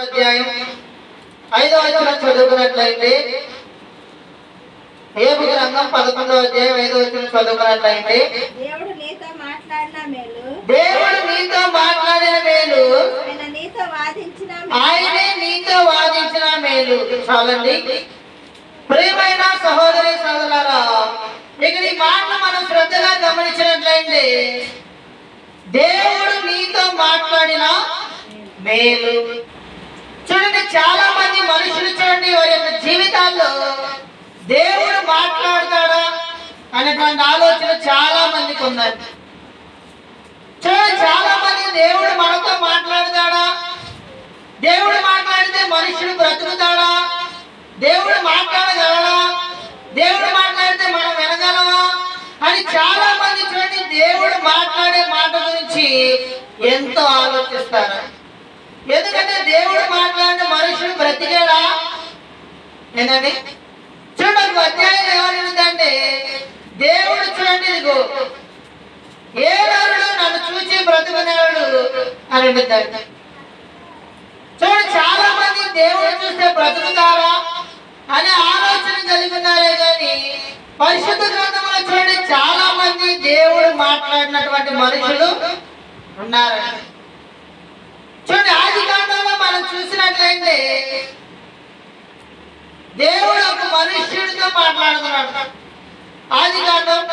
అధ్యాయం ఐదో వచ్చిన చదువుకున్నట్లయితే ఏబు గ్రంథం పదకొండవ అధ్యాయం ఐదో వచ్చిన చదువుకున్నట్లయితే దేవుడు నీతో మాట్లాడిన మేలు దేవుడు నీతో మాట్లాడిన మేలు ఆయన నీతో వాదించిన ఆయనే నీతో వాదించిన మేలు. చాలండి. ప్రియమైన సహోదరి సోదరులారా ఇక్కడ ఈ మాటలు మనం శ్రద్ధగా గమనించినట్లయితే దేవుడు నీతో మాట్లాడిన మేలు. చూడండి చాలా మంది మనుషులు చూడండి వారి యొక్క జీవితాల్లో దేవుడు మాట్లాడతాడా అనేటువంటి ఆలోచన చాలా మందికి ఉందండి చూడండి చాలా మంది దేవుడు మనతో మాట్లాడతాడా? దేవుడు మాట్లాడితే మనుషుడు బ్రతుకుతాడా? దేవుడు మాట్లాడగలడా? దేవుడు మాట్లాడితే మనం వినగలమా? అని చాలా మంది చూడండి దేవుడు మాట్లాడే మాట గురించి ఎంతో ఆలోచిస్తారు. ఎందుకంటే దేవుడు మాట్లాడిన మనుషులు బ్రతికేలా? ఏంటండి? చూడండి ఒక అధ్యాయం ఏమనిందంటే దేవుడు చూడండి ఇదిగో ఏ నరుడు నన్ను చూసి బ్రతుకునేవాడు అని అంటుంది చూడండి చాలా మంది దేవుడు చూస్తే బ్రతుకుతారా అనే ఆలోచన కలిగి ఉన్నారే కానీ పరిశుద్ధ గ్రంథంలో చూడండి చాలా మంది దేవుడు మాట్లాడినటువంటి మనుషులు ఉన్నారండి. చూడండి ఆది కాండంలో మనం చూసినట్లయితే దేవుడు ఒక మనుష్యుడితో మాట్లాడుతున్నాడు. ఆది కాండం.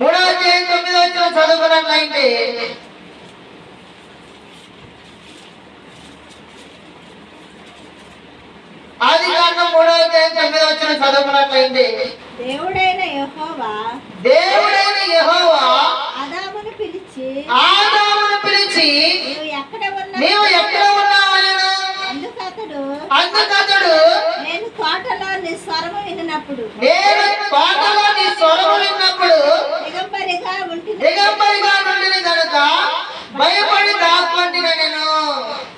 మూడో అధ్యాయం తొమ్మిదో వచ్చిన చదువుకున్నట్లయితే ఆది కాండం మూడో అధ్యాయం తొమ్మిదో వచ్చిన చదువుకున్నట్లయితే దేవుడైన యెహోవా దేవుడైన యెహోవా పిలిచి ఆదామును పిలిచి నీవు ఎక్కడ ఉన్నా నీవు ఎక్కడ ఉన్నావనను అందుకు అతడు అందుకతడు నేను తోటలో నీ స్వరము వినినప్పుడు నేను పాటలో నీ స్వరము విన్నప్పుడు దిగంబరిగా ఉంటుంది దిగంబరిగా నుండిన కనుక భయపడి దాక్కుంటున్న నేను.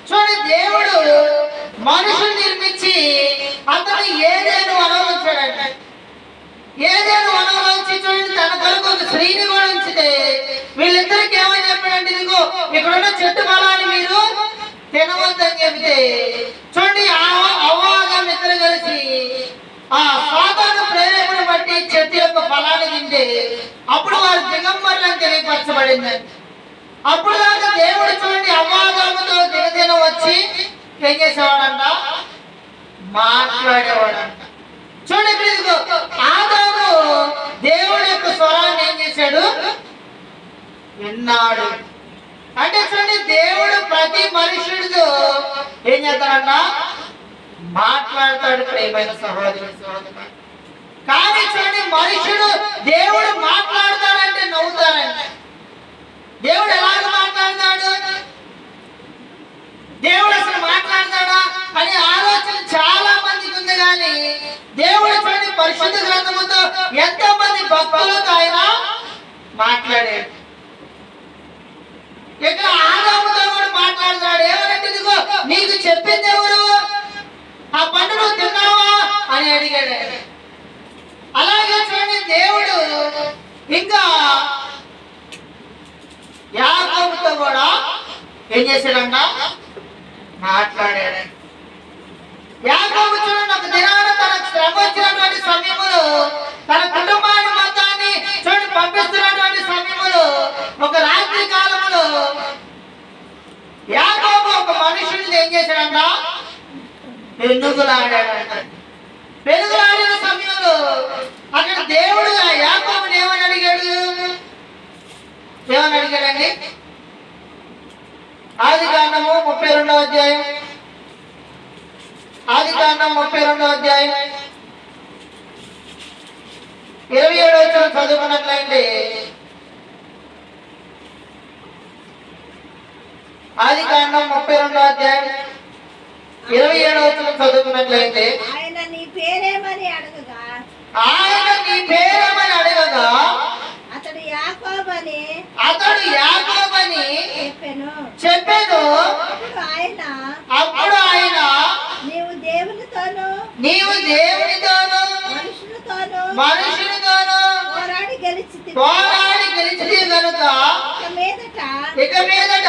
చూడండి దేవుడు మనుషులు నిర్మించి అతను ఏదేను వనవచ్చాడంట ఏదేను వనంలోంచి చూడండి తన కొరకు ఒక స్త్రీని కూడా ఉంచితే వీళ్ళిద్దరికి ఏమని చెప్పాడంటే ఇదిగో ఇక్కడున్న చెట్టు ఫలాన్ని మీరు తినవద్దని చెబితే చూడండి ఆ- అవ్వాగం ఇద్దరు కలిసి ఆ సాతాను ప్రేరేపణ బట్టి చెట్టు యొక్క ఫలాన్ని తింటే అప్పుడు వారు దిగంబరులను తెలియపరచబడింది. అప్పుడు దాకా దేవుడు చూడండి అవ్వాగముతో దినదిన వచ్చి ఏం చేసేవాడంట? మాట్లాడేవాడంట. చూడండి ఇక్కడ ఆదాము దేవుడి యొక్క స్వరాన్ని ఏం చేశాడు? విన్నాడు. అంటే చూడండి దేవుడు ప్రతి మనుషుడితో ఏం చేస్తాడన్న మాట్లాడతాడు ప్రేమైన సహోదరు. సహోదరు కానీ చూడండి మనుషుడు దేవుడు మాట్లాడతాడంటే నవ్వుతాడంట. దేవుడు ఎలాగ మాట్లాడతాడు? దేవుడు అసలు మాట్లాడతాడా? అనే ఆలోచన చాలా మందికి ఉంది కానీ దేవుడు చూడండి పరిశుద్ధ గ్రంథముతో ఎంతో మంది భక్తులతో ఆయన మాట్లాడాడు. ఇక్కడ ఆదాముతో కూడా మాట్లాడతాడు? ఏమనంటే ఇదిగో నీకు చెప్పింది ఎవరు? ఆ పండు నువ్వు తిన్నావా? అని అడిగాడు. అలాగే చూడండి దేవుడు ఇంకా యాకోబుతో కూడా ఏం చేశాడంట? మాట్లాడాడు. యాకోబు చూడండి ఒక దినాన తన శ్రమ వచ్చినటువంటి సమయంలో తన కుటుంబాన్ని మొత్తాన్ని చూడండి పంపిస్తున్నటువంటి సమయంలో ఒక రాత్రి కాలంలో యాకోబు ఒక మనుషుడిని ఏం చేశాడంట? పెనుగులాడాడంట. పెనుగులాడిన సమయంలో అక్కడ దేవుడు యాకోబుని ఏమని అడిగాడు? ఏమని అడిగాడండి? ఆది కాండము ముప్పై రెండవ అధ్యాయం. ఆది కాండం ముప్పై రెండవ అధ్యాయం. ఇరవై ఏడవ వచ్చిన చదువుకున్నట్లయితే ఆది కాండం ముప్పై రెండవ అధ్యాయం ఇరవై ఏడవ చదువుకున్నట్లయితే ఆయన నీ పేరేమని అడగగా? ఆయన నీ పేరేమని అడగగా అతడు యాకోబని అతడు యాకోబని చెప్పాను. చెప్పాను. ఆయన అప్పుడు ఆయన నీవు దేవునితోనూ నీవు దేవునితోను మనుషులతోనూ గెలిచి పోరాడి గనుక ఇక మీదట ఇక మీదట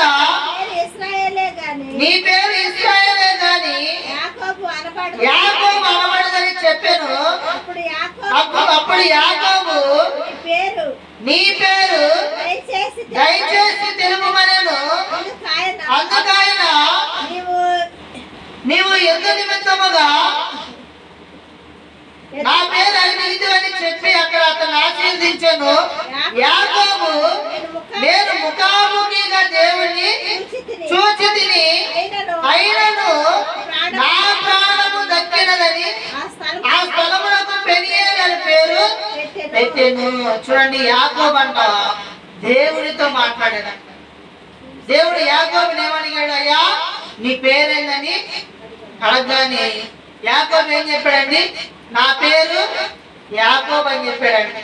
నేను ఇస్రాయేలే గాని నీ పేరు ఇస్రాయేలే గాని యాకోబు అనబడు యాకోబు అనబడదని చెప్పాను. అప్పుడు యాకోబు అప్పుడు యాకోబు నీ పేరు నీ పేరు దయచేసి దయచేసి తెలుపుమనెను. అందుకైన నీవు నీవు ఎందు నిమిత్తముగా నా పేరు ఐదు అని చెప్పి అక్కడ అతను ఆశీర్దించాను యాకోబు నేను ముఖాముఖిగా దేవుణ్ణి చూచితిని. చూచి తిని అయినను నా ప్రాణము దక్కినదని ఆ స్థలమునకు పెనియేలు అని పేరు పెట్టాను. చూడండి యాకోబు అంట దేవుడితో మాట్లాడాడు. దేవుడు యాకోబుని ఏమడిగాడు అయ్యా నీ పేరేందని అడగగానే యాకోబు ఏం చెప్పాడండి? నా పేరు యాకోబు అని చెప్పాడండి.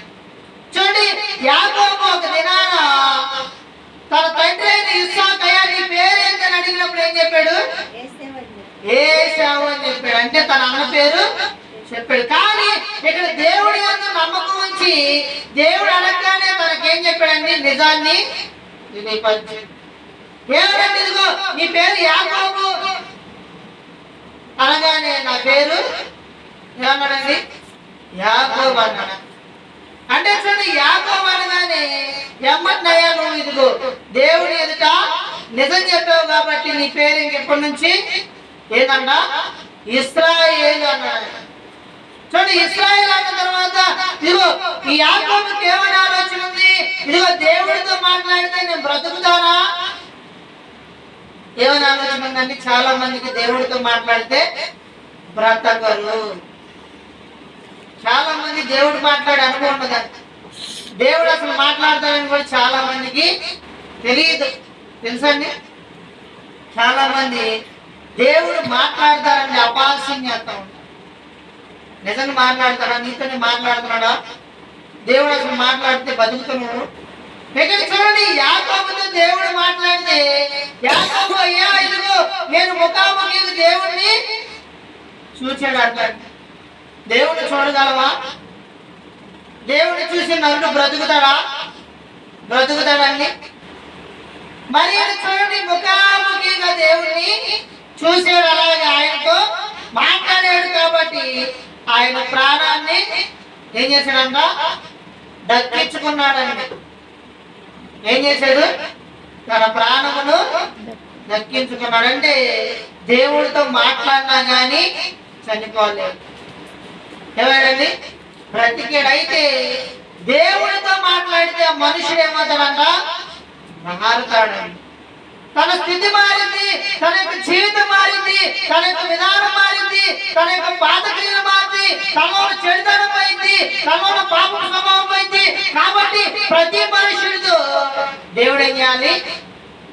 చూడండి యాకోబు ఒక దినాన తన తండ్రి అయిన ఇస్సాకు నీ పేరేంటని అడిగినప్పుడు ఏం చెప్పాడు? వేసేవాడిని. ఏసావు అని చెప్పాడు. అంటే తన అన్న పేరు చెప్పాడు. కానీ ఇక్కడ దేవుడి యొక్క నమ్మకం ఉంచి దేవుడు అనగానే తనకేం చెప్పాడండి? నిజాన్ని తెలియపరిచి ఏమంటే ఇదిగో నీ పేరు యాకోబు. అనగానే నా పేరు ఏమన్నాడండి యాకోబు అన్నాడు అంటే చూడండి యాకోబు అనగానే ఎమ్మటినయ్యా నువ్వు ఇదిగో దేవుడి ఎదుట నిజం చెప్పావు కాబట్టి నీ పేరు ఇంకెప్పటి నుంచి? ఏంటంట ఇస్రాయేలు అన్నాడు. చూడండి ఇస్రాయేల్ అన్న తర్వాత ఇదిగో ఈ యాకోబుకి ఏమని ఆలోచన ఉంది? ఇదిగో దేవుడితో మాట్లాడితే నేను బ్రతుకుతానా? ఏమని ఆలోచన ఉందండి చాలా మందికి దేవుడితో మాట్లాడితే బ్రతకరు చాలా మంది దేవుడు మాట్లాడే అనుభవం ఉండదండి దేవుడు అసలు మాట్లాడతాడని కూడా చాలా మందికి తెలియదు. తెలుసండి చాలా మంది దేవుడు మాట్లాడతారని అపాస్యం చేస్తా ఉంటారు నిజంగా మాట్లాడతాడా? నీతోనే మాట్లాడుతున్నాడా? దేవుడు అసలు మాట్లాడితే బతుకుతున్నాడు? ఇక్కడ చూడండి యాకోబుతో దేవుడు మాట్లాడితే యాకోబు అయ్యా ఇదిగో నేను ముఖాముఖి దేవుణ్ణి చూచాడు అంటాడు. దేవుడు చూడగలవా? దేవుడు చూసి నన్ను బ్రతుకుతాడా? బ్రతుకుతాడండి మరి అది చూడండి ముఖాముఖిగా దేవుణ్ణి చూసాడు అలాగే ఆయనతో మాట్లాడాడు కాబట్టి ఆయన ప్రాణాన్ని ఏం చేశాడంట? దక్కించుకున్నాడండి ఏం చేశాడు? తన ప్రాణమును దక్కించుకున్నాడు అంటే దేవుడితో మాట్లాడినా కానీ చనిపోలేదు. ఏమైందండి? బ్రతికేడైతే దేవుడితో మాట్లాడితే ఆ మనుషుడు ఏమవుతాడంట? మారుతాడండి. తన స్థితి మారింది తన యొక్క జీవితం మారింది తన యొక్క విధానం మారింది తన యొక్క పాతక్రియలు మారింది తమలో చెడుతనం పోయింది తమలో పాప స్వభావం పోయింది. కాబట్టి ప్రతి మనుషుడితో దేవుడు ఏం చేయాలి?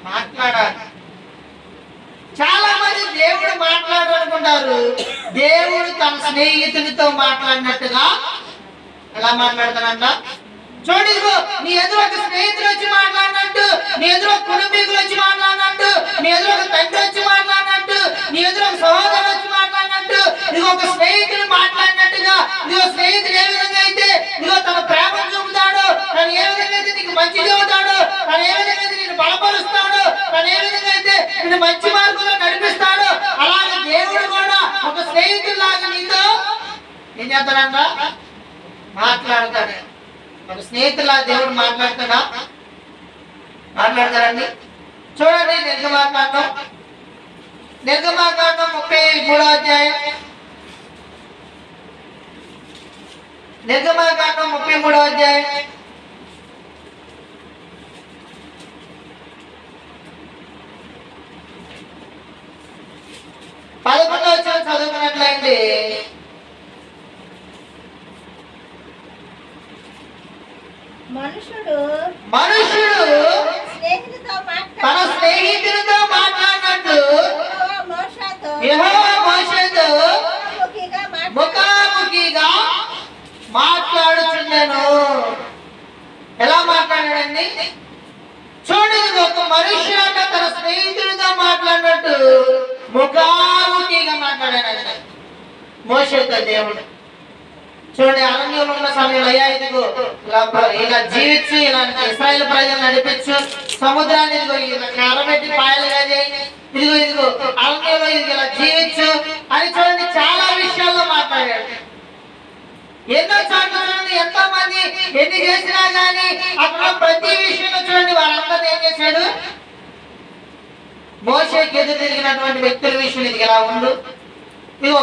మాట్లాడాలి. చాలా మంది దేవుడు మాట్లాడాలనుకుంటారు. దేవుడు తన స్నేహితునితో మాట్లాడినట్టుగా ఎలా మాట్లాడతానంట చూడు నీ ఎదురు ఒక స్నేహితులు వచ్చి మాట్లాడినట్టు నీ ఎదురు కుటుంబీకులు ఒక స్నేహితుడు మాట్లాడినట్టుగా నీ స్నేహితుడు ఏ విధంగా అయితే ఇదిగో తన ప్రేమ చూపుతాడు తను ఏ విధంగా అయితే నీకు మంచి చెబుతాడు తను ఏ విధంగా అయితే నేను బలపరుస్తాడు తను ఏ విధంగా అయితే నేను మంచి మార్గంలో నడిపిస్తాడు అలాగే దేవుడు కూడా ఒక స్నేహితుడిలాగా నీతో ఏం చేస్తాడంట మాట్లాడతాడు. ఒక స్నేహితులా దేవుడు మాట్లాడతాడా? మాట్లాడతాడండి. చూడండి నిర్గమాకాండం. నిర్గమాకాండం ముప్పై మూడో అధ్యాయం. నిర్గమాకాండం ముప్పై మూడో అధ్యాయం? పదకొండో వచ్చిన చదువుకున్నట్లయితే మనుషుడు మనుషుడు తన మాట్లాడు స్నేహితులతో మాట్లాడినట్టు మోషతో యెహోవా మోషేతో ముఖాముఖిగా మాట్లాడు ముఖాముఖిగా మాట్లాడుచున్నాను ఎలా మాట్లాడాడండి? చూడండి ఒక మనిషి అంట తన స్నేహితుడితో మాట్లాడినట్టు. ముఖాముఖిగా మాట్లాడాడండి మోషేతో దేవుడు. చూడండి అరణ్యంలో ఉన్న సమయంలో అయ్యా ఇదిగో ఇలా జీవించు ఇలాంటి ఇస్రాయల్ ప్రజలు నడిపించు. సముద్రాన్ని ఇదిగో ఇలా కర్రబెట్టి పాయలుగా చేయి. ఇదిగో ఇదిగో అరణ్యంలో ఇది ఇలా జీవించు అని చూడండి చాలా విషయాల్లో మాట్లాడాడు. ఎన్నో చోట్ల చూడండి ఎంతో మంది ఎన్ని చేసినా కానీ అక్కడ ప్రతి విషయంలో చూడండి వాళ్ళందరూ ఏం చేశాడు? మోసేకి ఎదురు తిరిగినటువంటి వ్యక్తుల విషయం ఇది ఎలా ఉండు. ఇదిగో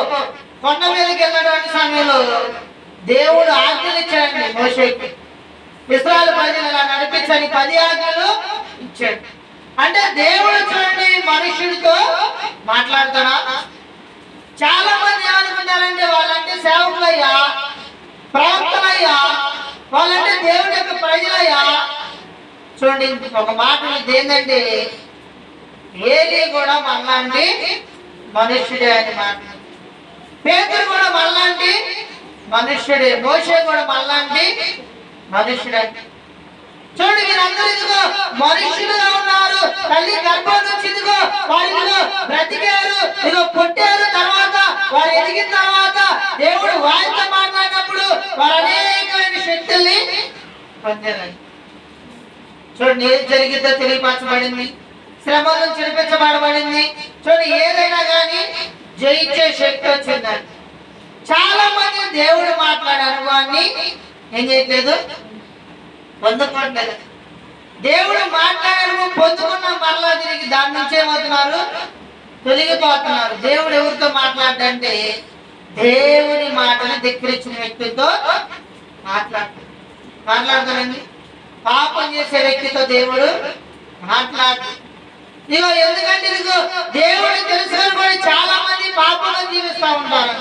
కొండ మీదకి వెళ్ళినటువంటి సమయంలో దేవుడు ఆజ్ఞలు ఇచ్చాడండి మోసేకి ఇస్రాయల్ ప్రజలు ఇలా నడిపించని పది ఆజ్ఞలు ఇచ్చాడు. అంటే దేవుడు చూడండి మనుషుడితో మాట్లాడతారా చాలా మంది ఏమనుకుంటారంటే వాళ్ళంటే సేవకులయ్యా ప్రవక్తలయ్యా వాళ్ళంటే దేవుడి యొక్క ప్రజలయ్యా. చూడండి ఒక మాట ఏంటంటే ఏలి కూడా మనలాంటి మనుష్యుడే అని మాట. పేదలు కూడా మనలాంటి మనుష్యుడే మోసే కూడా మనలాంటి మనుష్యుడే. చూడు మీరందరూ ఇదిగో మనుషులుగా ఉన్నారు. తల్లి గర్భం నుంచి ఇదిగో వారు బ్రతికారు. ఇదిగో పుట్టారు తర్వాత వారు ఎదిగిన తర్వాత దేవుడు వారితో మాట్లాడినప్పుడు వారు అనేకమైన శక్తుల్ని పొందారండి. చూడండి ఏది జరిగిందో తెలియపరచబడింది. శ్రమ నుంచి విడిపించబడబడింది చూడండి ఏదైనా కానీ జయించే శక్తి వచ్చిందండి. చాలా మంది దేవుడు మాట్లాడే అనుభవాన్ని ఏం చేయట్లేదు? పొందుకోవట్లేదు దేవుడు మాట్లాడము అనుభవం పొందుకున్న మరలా తిరిగి దాని నుంచి ఏమవుతున్నారు? తొలగిపోతున్నారు. దేవుడు ఎవరితో మాట్లాడంటే దేవుని మాటను ధిక్కరించిన వ్యక్తితో మాట్లాడు మాట్లాడతానండి పాపం చేసే వ్యక్తితో దేవుడు మాట్లాడు ఇగో ఎందుకంటే ఇదిగో దేవుడు తెలుసుకొని కూడా చాలా మంది పాపంలో జీవిస్తూ ఉంటారు.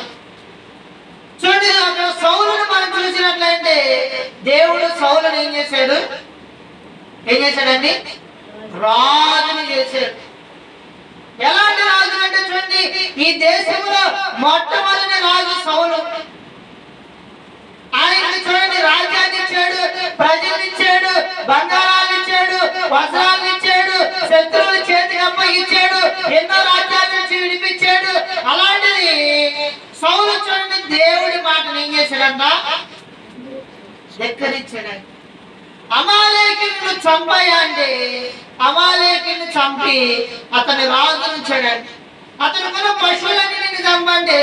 చూడండి అక్కడ సౌలను మనం చూసినట్లయితే దేవుడు సౌలను ఏం చేశాడు? ఏం చేశాడండి? రాజును చేశాడు. ఎలాంటి రాజు అంటే చూడండి ఈ దేశంలో మొట్టమొదటి రాజు సౌలు. ఆయనకి చూడండి రాజ్యాన్ని ఇచ్చాడు ప్రజలు ఇచ్చాడు బంగారాలు ఇచ్చాడు వస్త్రాలు ఇచ్చాడు శత్రువుల చేతికి అప్పగించాడు ఎన్నో రాజ్యాల నుంచి విడిపించాడు. అలాంటిది సౌలు చూడండి దేవుడి మాటను ఏం చేశాడంట? ధిక్కరించాడు అమాలేకుని చంపయ్యా అమాలేకుని చంపి అతని రాజు అతను కూడా పశువులన్నింటిని చంపండి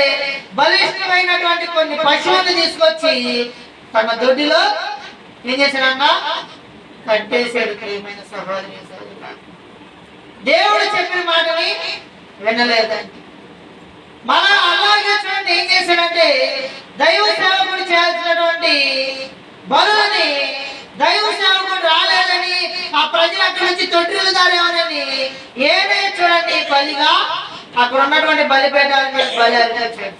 బలిష్టమైనటువంటి కొన్ని పశువులను తీసుకొచ్చి తన దొడ్డిలో ఏం చేశాడంట? కట్టేశాడు ప్రియమైన సహోదరి దేవుడు చెప్పిన మాటని వినలేదండి మన అంటే దైవ సేవకుడు చేయాల్సినటువంటి బరువుని దైవ సేవకుడు రాలేదని ఆ ప్రజలు అక్కడి నుంచి తొట్టిల్లుదారేమోనని ఏమే చూడండి బలిగా? అక్కడ ఉన్నటువంటి బలిపేటాల బలి అర్పించాడు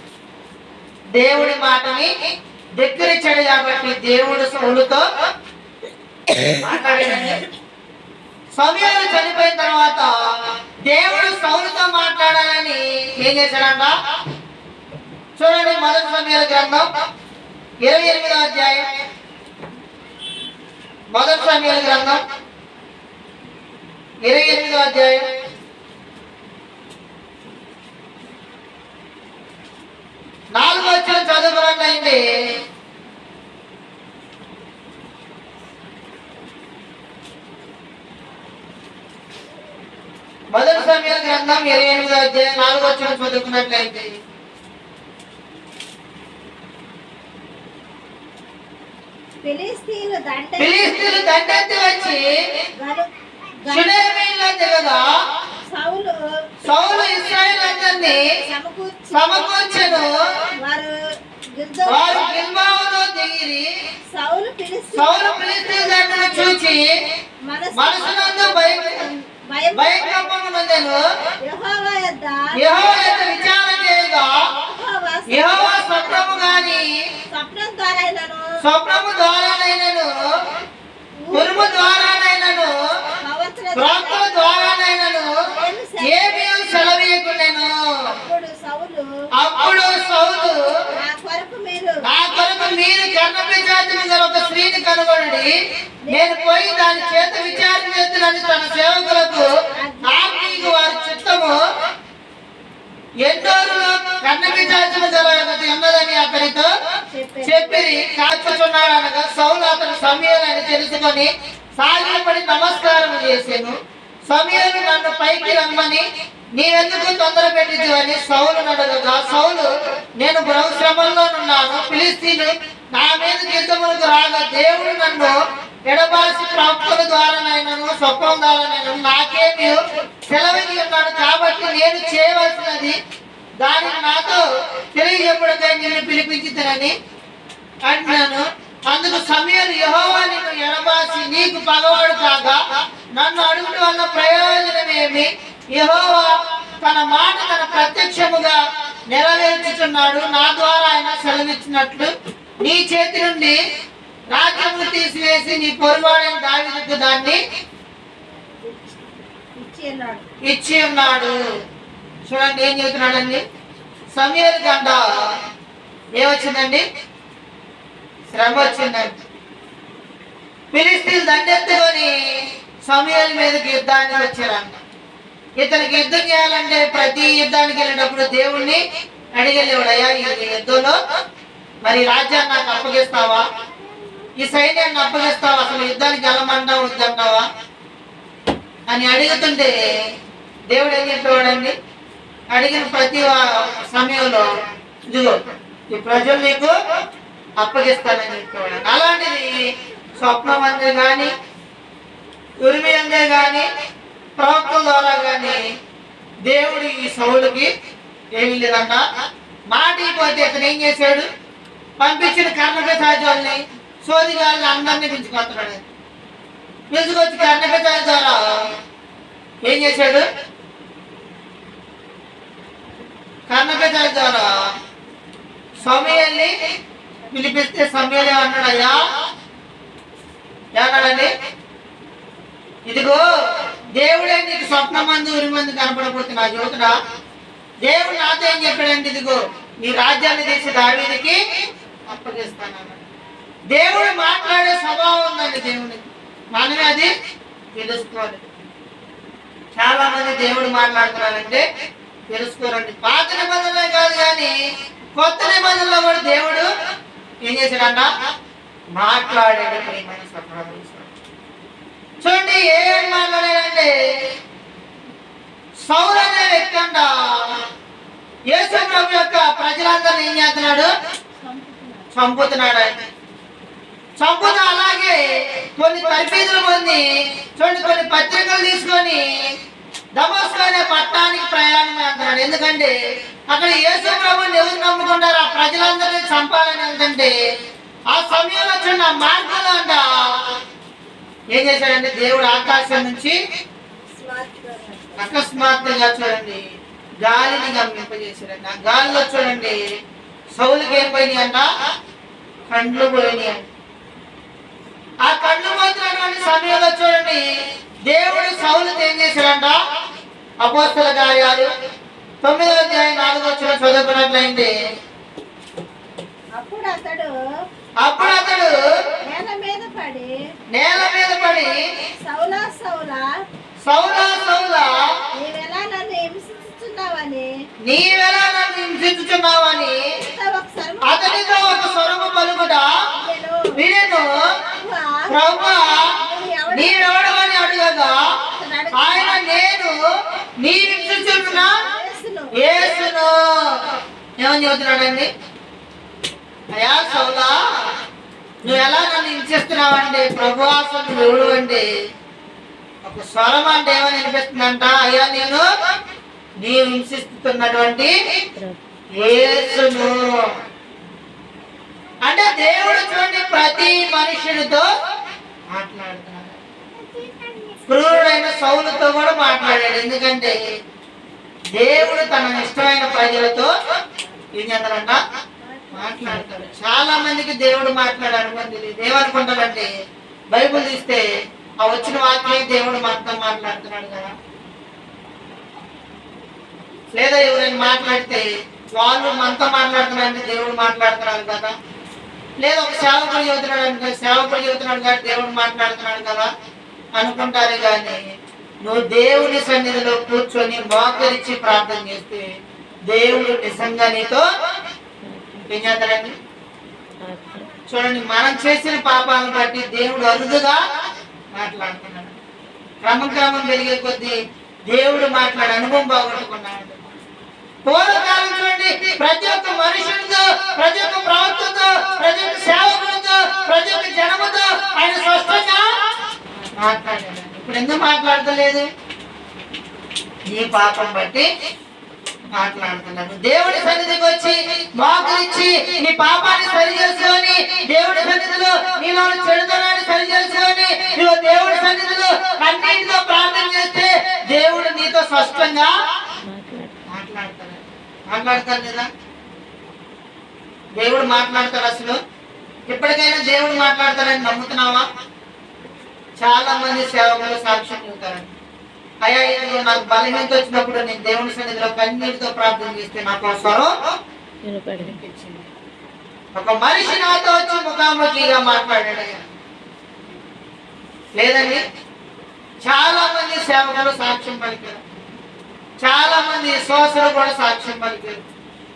దేవుడి మాటని ధిక్కరించాడు కాబట్టి దేవుడు సౌలుతో మాట్లాడాడండి. సమయాలు చనిపోయిన తర్వాత దేవుడు సౌలుతో మాట్లాడాలని ఏం చేశాడంట? చూడండి మొదటి సమయాల గ్రంథం. ఇరవై ఎనిమిదో అధ్యాయం. మొదటి సమయాల గ్రంథం. ఇరవై ఎనిమిదో అధ్యాయం. నాలుగు వచ్చిన చదువుకున్నట్లయింది మొదటి సమయాల గ్రంథం ఇరవై ఎనిమిదో అధ్యాయం నాలుగు వచ్చిన చదువుకున్నట్లయితే. ఫిలిస్తీన్లు దండ ఫిలిస్తీన్లు దండెత్తి వచ్చి గలు- గలు- షునేమీయుల దిగగా సౌలు సౌలు ఇస్రాయేల్ అందరినీ సమకూర్చి సమకూర్చెను. వారు గిల్దో- వారు గిల్బావులో దిగిరి సౌలు ఫిలిస్తీన్ సౌలు ఫిలిస్తీన్ దండను చూచి మనసు మనసునందు భయం భయం భయంకరమునందెను యెహోవా యొద్ద యెహోవా యొక్క విచారణ చేయగా యెహోవా స్వప్నము గాని స్వప్నం ద్వారానను స్వప్నము ద్వారానైనను ఉరుము ద్వారానైనను ప్రాంతల ద్వారానైనను ఏమీ సెలవీయకుండెను. అప్పుడు సౌలు సౌలు నా కొరకు మీరు నా కొరకు మీరు కర్ణపిశాచము గల ఒక స్త్రీని కనుగొనండి. నేను పోయి దాని చేత విచారణ చేస్తున్నాను. తన సేవకులకు ఆత్మీయ వారి చిత్తము కర్ణపిశాచము గల ఒకటి ఉన్నదని అతనితో చెప్పిరి. కాచుచున్నాడు అనగా సౌలు అతను సమయాలు అని తెలుసుకొని సాగిలపడి నమస్కారం చేశాను సమయాలు నన్ను పైకి రమ్మని నీవెందుకు తొందర పెట్టింది సౌలు అడగగా సౌలు నేను బహుశ్రమంలోనున్నాను పిలిస్తీను నా మీద యుద్ధములకు రాగా దేవుడు నన్ను ఎడబాసి ప్రవక్తల ద్వారానైనను స్వప్నం ద్వారానైనాను నాకేమి సెలవిగి ఉన్నాడు కాబట్టి నేను చేయవలసినది దానికి నాతో తెలియజెప్పుడుకై నేను పిలిపించుతానని అంటున్నాను అందుకు సమయాలు యహోవా నిన్ను ఎడబాసి నీకు పగవాడు కాగా నన్ను అడుగుట వల్ల ప్రయోజనం ఏమి యహోవా తన మాట తన ప్రత్యక్షముగా నెరవేర్చుచున్నాడు. నా ద్వారా ఆయన సెలవిచ్చినట్లు నీ చేతి నుండి రాజ్యమును తీసివేసి నీ పొరువాడైన దావిదకు దాన్ని ఇచ్చి ఉన్నాడు. చూడండి ఏం చెబుతున్నాడండి? సమయాలు గంట ఏమొచ్చిందండి శ్రమ వచ్చిందండి. ఫిలిస్తీన్లు దండెత్తుకొని సమయాల మీదకి యుద్ధానికి వచ్చారంట. ఇతనికి యుద్ధం చేయాలంటే ప్రతి యుద్ధానికి వెళ్ళేటప్పుడు దేవుణ్ణి అడిగలేవాడు అయ్యా ఈ యుద్ధంలో మరి రాజ్యాన్ని నాకు అప్పగిస్తావా? ఈ సైన్యాన్ని అప్పగిస్తావా? అసలు యుద్ధానికి వెళ్ళమంటావా వద్దంటావా అని అడుగుతుంటే దేవుడు ఏం చెప్పేవాడండి? అడిగిన ప్రతి సమయంలో ఇదిగో ఈ ప్రజలు నీకు అప్పగిస్తానని చెప్పేవాడు. అలాంటిది స్వప్నం అందే కానీ ఉరిమి అందే కానీ ప్రవక్తల ద్వారా కానీ దేవుడు ఈ సౌలుకి ఏమీ లేదంట మాటిపోతే ఇతను ఏం చేశాడు? పంపించిన కర్ణక సహజాలని సోదిగాళ్ళని అందరినీ పిలుచుకొస్తున్నాడు పిలుచుకొచ్చి కర్ణక ద్వారా ఏం చేశాడు? కర్ణక ద్వారా సమయాన్ని పిలిపిస్తే సమయాలు ఏమన్నాడు అయ్యా. ఏమన్నాడండి? ఇదిగో దేవుడే నీకు స్వప్న మందు ఉరి మందు కనపడబోతుంది నా జ్యోతుడా. దేవుడు నాతో ఏం చెప్పాడంటే ఇదిగో నీ రాజ్యాన్ని తీసి దావీదికి అప్పగిస్తానన్నాడు దేవుడు మాట్లాడే స్వభావం ఉందండి దేవునికి. మనమే అది తెలుసుకోవాలి. చాలా మంది దేవుడు మాట్లాడుతున్నారంటే తెలుసుకోరండి. పాత నిబంధనలే కాదు కానీ కొత్త నిబంధనలో కూడా దేవుడు ఏం చేశాడన్నా మాట్లాడాడు ప్రియమైన చూడండి ఏం మాట్లాడాడంటే సౌలు అనే వ్యక్తి అంట. యేసు ప్రభు యొక్క ప్రజలందరినీ ఏం చేస్తున్నాడు? చంపుతున్నాడు. చంపుతున్నాడు ఆయన అలాగే కొన్ని తర్ఫీదులు పొంది చూడండి కొన్ని పత్రికలు తీసుకొని దమస్కు అనే పట్టణానికి ప్రయాణం అంటున్నాడు ఎందుకంటే అక్కడ యేసు ప్రభుని ఎవరు నమ్ముకుంటారు. ఆ ప్రజలందరినీ చంపాలని వెళ్తుంటే ఆ సమయంలో చూడండి ఆ మార్గంలో అంట ఏం చేశాడంటే దేవుడు ఆకాశం నుంచి స్మార్ట్ అకస్మాత్తుగా చూడండి గాలిని గమనింపజేశాడండి ఆ గాలిలో చూడండి సౌలుకి ఏం పోయినాయి అంట? కండ్లు పోయినాయి ఆ కళ్ళు పోతున్నటువంటి సమయంలో చూడండి దేవుడు సౌలుతో ఏం చేశాడంట అపోస్తల కార్యాలు తొమ్మిదో అధ్యాయం నాలుగో వచ్చిన చదువుకున్నట్లయింది. అప్పుడు అతడు అప్పుడు అతడు నేల మీద పడి నేల మీద పడి సౌలా సౌలా సౌలా సౌలా నీవెలా నన్ను హింసిస్తున్నావని నీవెలా నన్ను ఒకసారి అతనితో ఒక స్వరము పలుకుట నేను వినెను. ప్రభా నువ్వు ఎవడు? నీవెవడవని అడుగగా ఆయన నేను నీ హింసించుచున్న యేసును. యేసును ఏమని చెబుతున్నాడండి? అయ్యా సౌలా నువ్వు ఎలా నన్ను హింసిస్తున్నావంటే ప్రభు ప్రభువాసం నువ్వు అంటే ఒక స్వరం అంటే ఏమని అనిపిస్తుందంట అయ్యా నేను నీవు హింసిస్తున్నటువంటి యేసును. అంటే దేవుడు చూడండి ప్రతి మనుషుడితో మాట్లాడుతున్నాడు. క్రూరుడైన సౌలుతో కూడా మాట్లాడాడు. ఎందుకంటే దేవుడు తన ఇష్టమైన ప్రజలతో ఏం చేస్తాడంట? మాట్లాడతారు. చాలా మందికి దేవుడు మాట్లాడాడు మంది ఏమనుకుంటారంటే బైబుల్ తీస్తే ఆ వచ్చిన వాక్యం దేవుడు మాత్రం మాట్లాడుతున్నాడు కదా. లేదా ఎవరైనా మాట్లాడితే వాళ్ళు మనతో మాట్లాడుతున్నారంటే దేవుడు మాట్లాడుతున్నాడు కదా. లేదా ఒక సేవకుడు చెబుతున్నాడు అనుకో సేవకుడు చెబుతున్నాడు కానీ దేవుడు మాట్లాడుతున్నాడు కదా అనుకుంటారు కానీ నువ్వు దేవుని సన్నిధిలో కూర్చొని మోకరించి ప్రార్థన చేస్తే దేవుడు నిజంగా నీతో ఏం చేస్తాడండి చూడండి మనం చేసిన పాపాలను బట్టి దేవుడు అరుదుగా మాట్లాడుతున్నాడు. క్రమం క్రమం పెరిగే కొద్దీ దేవుడు మాట్లాడే అనుభవం బాగుంటున్నాడు పూర్వకాలం చూడండి ప్రతి ఒక్క మనుషుడితో ప్రతి ఒక్క ప్రవక్తతో ప్రతి ఒక్క సేవకులతో ప్రతి ఒక్క జనముతో ఆయన స్పష్టంగా మాట్లాడాడు. ఇప్పుడు ఎందుకు మాట్లాడతలేదు? ఈ పాపం బట్టి మాట్లాడుతున్నాడు దేవుడి సన్నిధికి వచ్చి మోకరించి నీ పాపాన్ని సరి చేసుకొని దేవుడి సన్నిధిలో నీలో చెడుతనాన్ని సరి చేసుకొని నువ్వు దేవుడి సన్నిధిలో కన్నీటితో ప్రార్థన చేస్తే దేవుడు నీతో స్పష్టంగా మాట్లాడతాడు. మాట్లాడతాడు కదా? దేవుడు మాట్లాడతాడు అసలు. ఇప్పటికైనా దేవుడు మాట్లాడతాడని నమ్ముతున్నావా? చాలా మంది సేవకులు సాక్ష్యం చెబుతారండి. అయ్యా ఇదిగో నాకు బలహీనత వచ్చినప్పుడు నేను దేవుని సన్నిధిలో కన్నీటితో ప్రార్థన చేస్తే నాకు స్వరం ఒక మనిషి నాతో వచ్చి ముఖాముఖిగా మాట్లాడాడు. అయ్యా లేదండి చాలా మంది సేవకులు సాక్ష్యం పలికారు. చాలా మంది సోసలు కూడా సాక్ష్యం పలికారు.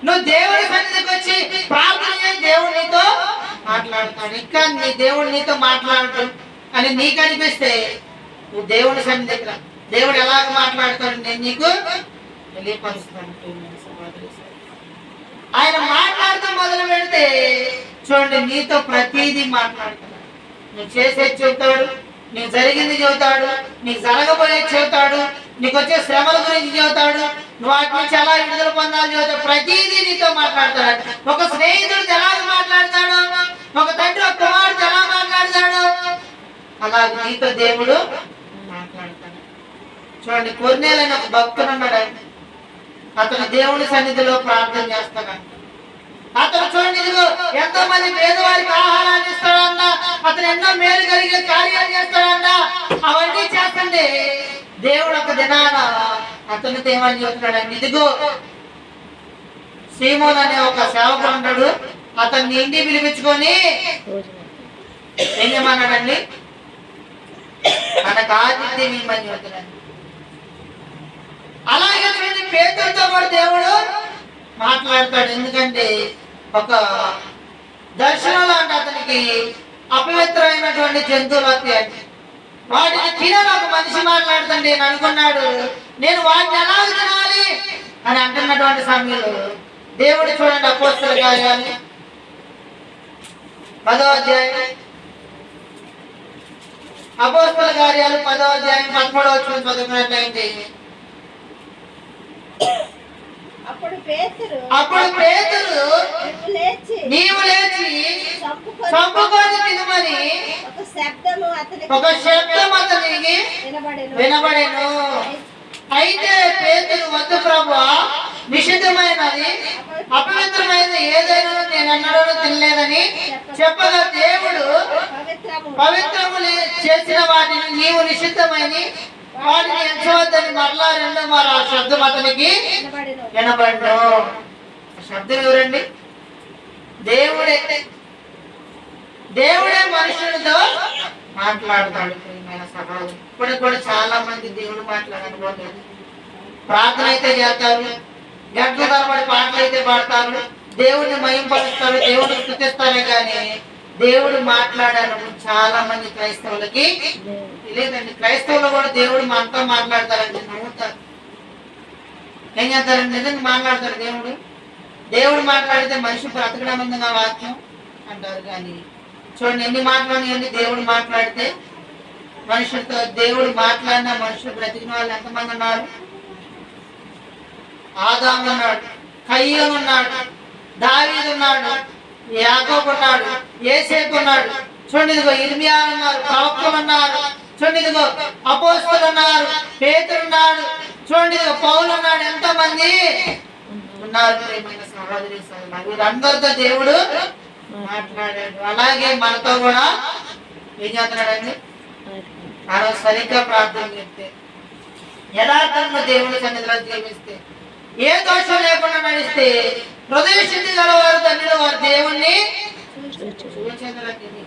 నువ్వు దేవుడి సన్నిధికి వచ్చి ప్రార్థన దేవుడు నీతో మాట్లాడతాడు. ఇంకా నీ దేవుడు నీతో మాట్లాడటం అని నీకు అనిపిస్తే నువ్వు దేవుడి సన్నిధికి రా. దేవుడు ఎలాగ మాట్లాడతాడు నేను నీకు తెలియపరుస్తాను. ఆయన మాట్లాడుతూ మొదలు పెడితే చూడండి నీతో ప్రతిదీ మాట్లాడుతున్నాడు. నువ్వు చేసేది చెబుతాడు నీకు జరిగింది చెబుతాడు నీకు జరగబోయేది చెబుతాడు నీకు వచ్చే శ్రమల గురించి చెబుతాడు నువ్వు వాటి నుంచి ఎలా విడుదల పొందాలి చెబుతాడు ప్రతిదీ నీతో మాట్లాడతాడు ఒక స్నేహితుడు ఎలా మాట్లాడతాడు? ఒక తండ్రి ఒక కుమారుడు ఎలా మాట్లాడతాడు? అలాగే నీతో దేవుడు మాట్లాడతాడు. చూడండి కొన్నేళ్ళని ఒక భక్తుడు అతను దేవుని సన్నిధిలో ప్రార్థన చేస్తాడంట అతను చూడండి ఇదిగో ఎంతో మంది పేదవారికి ఆహారాన్ని ఇస్తాడన్న అతను ఎన్నో మేలు కలిగే కార్యాలు చేస్తాడన్న అవన్నీ చేస్తుండే దేవుడు ఒక దినాన అతనితో ఏమని చెబుతున్నాడు ఇదిగో సీమోన్ అనే ఒక సేవకుడు ఉంటాడు అతన్ని ఇంటికి పిలిపించుకొని ఏం చేయమన్నాడండి? అతను ఆతిథ్యం ఇవ్వమని చెబుతున్నాడు అలాగే పేదలతో కూడా దేవుడు మాట్లాడతాడు. ఎందుకంటే ఒక దర్శనం లాంటి అతనికి అపవిత్రమైనటువంటి జంతువులు వస్తాయి వాటిని తినని ఒక మనిషి మాట్లాడుతుంటే నేను అనుకున్నాడు నేను వాటిని ఎలా తినాలి అని అంటున్నటువంటి సమయంలో దేవుడు చూడండి అపోస్తుల కార్యాలు. పదో అధ్యాయం. అపోస్తుల కార్యాలు పదో అధ్యాయం పదమూడవ వచ్చిన చదువుకున్నట్లయితే అప్పుడు పేతురు నీవు లేచి చంపుకొని తినమని ఒక శబ్దము అతనికి ఒక శబ్దం అతనికి వినబడెను. అయితే పేతురు వద్దు ప్రభు నిషిద్ధమైనది అపవిత్రమైనది ఏదైనా నేను ఎన్నడూ తినలేదని చెప్పగా దేవుడు పవిత్రము. పవిత్రము చేసిన వాటిని నీవు నిషిద్ధమైని వాటిని ఎంచవద్దని మరలా రెండో మరి ఆ శబ్దం అతనికి వినబడెను వినబడ్డు శబ్దం ఎవరండి? దేవుడే దేవుడే మనుషులతో మాట్లాడతాడు. ఇప్పుడు కూడా చాలా మంది దేవుడు మాట్లాడనుకోలేదు ప్రార్థన అయితే చేస్తారు గంటల తరబడి పాటలు అయితే పాడతారు దేవుడిని మయంపరుస్తారు దేవుడిని స్థుతిస్తారే కానీ దేవుడు మాట్లాడారు చాలా మంది క్రైస్తవులకి. లేదండి క్రైస్తవులు కూడా దేవుడు మనతో మాట్లాడతారండి నమ్ముతారు ఏం చేస్తారండి? నిజంగా మాట్లాడతారు దేవుడు. దేవుడు మాట్లాడితే మనిషి బ్రతకడమందుగా వాక్యం? అంటారు కానీ చూడండి ఎన్ని మాట్లాడినాయండి దేవుడు మాట్లాడితే. మనుషులతో దేవుడు మాట్లాడిన మనుషులు బ్రతికిన వాళ్ళు ఎంతమంది ఉన్నారు? ఆదాం ఉన్నాడు కయ్యం ఉన్నాడు దావీదు ఉన్నాడు యాకోబు ఉన్నాడు ఏసేపు ఉన్నాడు చూడండి ఇదిగో ఇర్మియా ఉన్నారు ప్రవక్తలు ఉన్నారు చూడండి ఇదిగో అపోస్తులు ఉన్నారు పేతులు ఉన్నాడు. చూడండి ఇదిగో పౌలు ఉన్నాడు ఎంతమంది? ఉన్నారు ప్రియమైన వీరందరితో దేవుడు మాట్లాడాడు. అలాగే మనతో కూడా ఏం చేస్తున్నాడండి? మనం సరిగ్గా ప్రార్థన చేస్తే యథార్థంగా దేవుని సన్నిధిలో జీవిస్తే. ఏ దోషం లేకుండా నడిస్తే హృదయ శుద్ధి గలవారు తండ్రి వారు దేవుణ్ణి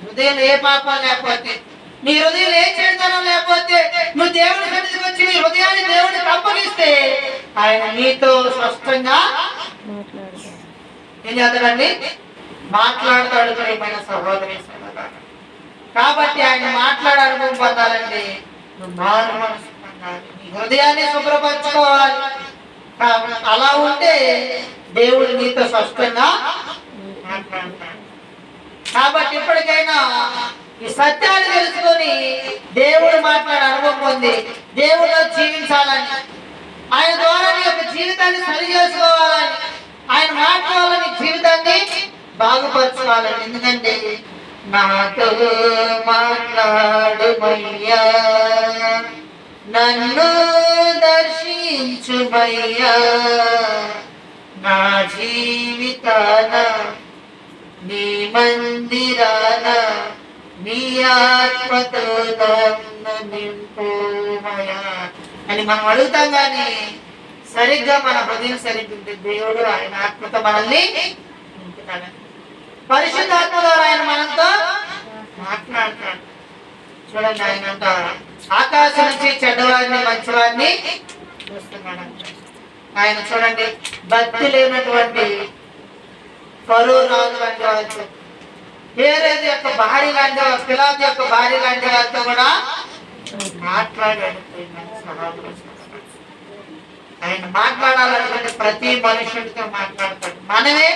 హృదయం ఏ పాపం లేకపోతే నీ హృదయం ఏ చేతనం లేకపోతే నువ్వు దేవుని సన్నిధికి వచ్చి నీ హృదయాన్ని దేవుడికి అప్పగిస్తే ఆయన నీతో స్పష్టంగా ఏం చేస్తాడండి? మాట్లాడతాడు ప్రియమైన సహోదరి కాబట్టి ఆయన మాట్లాడే అనుభవం నువ్వు మారు మనసు పొందాలి. హృదయాన్ని శుభ్రపరచుకోవాలి. అలా ఉంటే దేవుడు నీతో స్పష్టంగా? కాబట్టి ఇప్పటికైనా ఈ సత్యాన్ని తెలుసుకొని దేవుడు మాట్లాడే అనుభవం పొంది దేవుడిలో జీవించాలని ఆయన ద్వారా నీ యొక్క జీవితాన్ని సరి చేసుకోవాలని ఆయన మాట్లాడాలని జీవితాన్ని బాగుపరచుకోవాలని. ఎందుకంటే నాతో మాట్లాడుమయ్యా నన్ను దర్శించుమయ్యా నా జీవితాన నీ మందిరాన నీ ఆత్మతో నన్ను నింపుమయా అని మనం అడుగుతాం కానీ సరిగ్గా మన హృదయం సరిగ్గా దేవుడు ఆయన ఆత్మతో మనల్ని నింపుతాడని పరిశుద్ధాత్మ ద్వారా ఆయన మనతో మాట్లాడతాడు. చూడండి ఆయన అంట ఆకాశం నుంచి చెడ్డవారిని మంచివారిని చూస్తున్నాడంట ఆయన చూడండి భక్తి లేనటువంటి పరువు రాజు వంటి వాళ్ళతో ఏరేది యొక్క భార్య లాంటి వాళ్ళ యొక్క భార్య లాంటి వాళ్ళతో కూడా మాట్లాడాడు ఆయన మాట్లాడాలనుకుంటే ప్రతి మనుషుడితో మాట్లాడతాడు. మనమే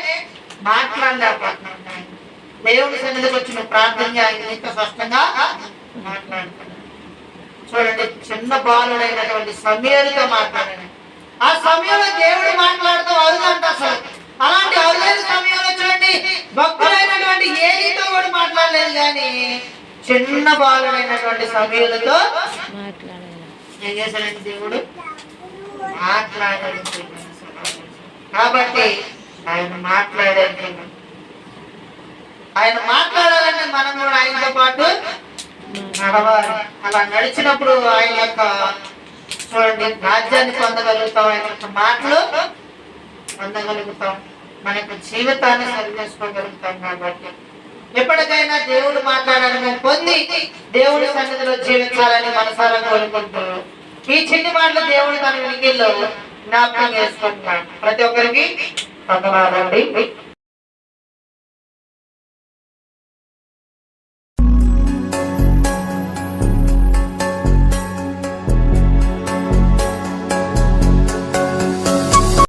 మాట్లాడలేకపోతున్నాం. దేవుడి సన్నిధికి వచ్చి నువ్వు ప్రార్థన చేయాలి ఇంత స్పష్టంగా చూడండి చిన్న బాలుడైనటువంటి సమయాలతో మాట్లాడాడు. ఆ సమయంలో దేవుడు మాట్లాడుతూ అరుదంట అసలు. అలాంటి అరుదైన సమయంలో చూడండి భక్తులైనటువంటి ఏలితో కూడా మాట్లాడలేదు కానీ చిన్న బాలుడైనటువంటి సమయాలతో ఏం చేశాడండి దేవుడు? మాట్లాడాడు కాబట్టి ఆయన మాట్లాడాడు ఆయన మాట్లాడాలంటే మనం కూడా ఆయనతో పాటు నడవాలి అలా నడిచినప్పుడు ఆయన యొక్క చూడండి రాజ్యాన్ని పొందగలుగుతాం ఆయన యొక్క మాటలు పొందగలుగుతాం. మన యొక్క జీవితాన్ని సరిచేసుకోగలుగుతాం కాబట్టి. ఎప్పటికైనా దేవుడు మాట్లాడాలని పొంది దేవుడి సన్నిధిలో జీవించాలని మనసారా కోరుకుంటూ ఈ చిన్ని మాటలు దేవుడు తన వినికిల్లో జ్ఞాపకం చేసుకుంటున్నాడు ప్రతి ఒక్కరికి వందనాలండి